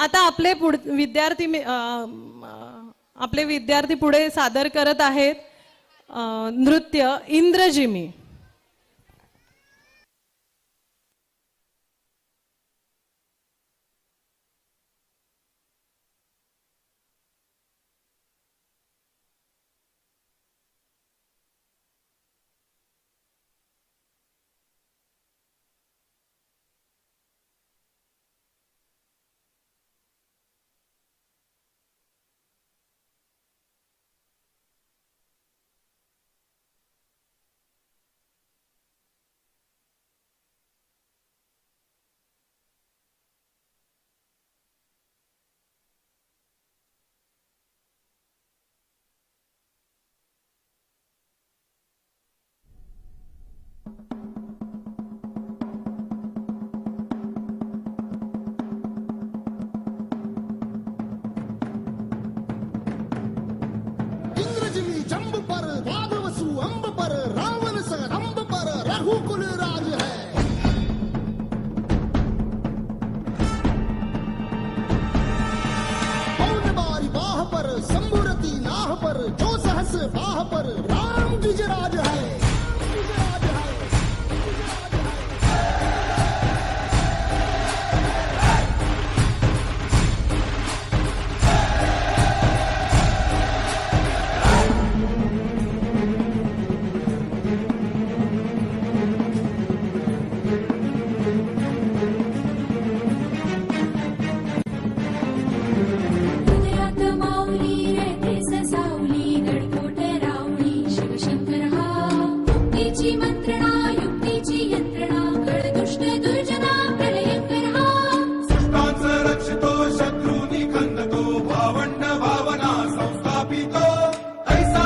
आता आपले पुढ विद्यार्थी मी- आपले विद्यार्थी पुढे सादर करत आहेत नृत्य इंद्रजिमी. इस पर राम गुजरा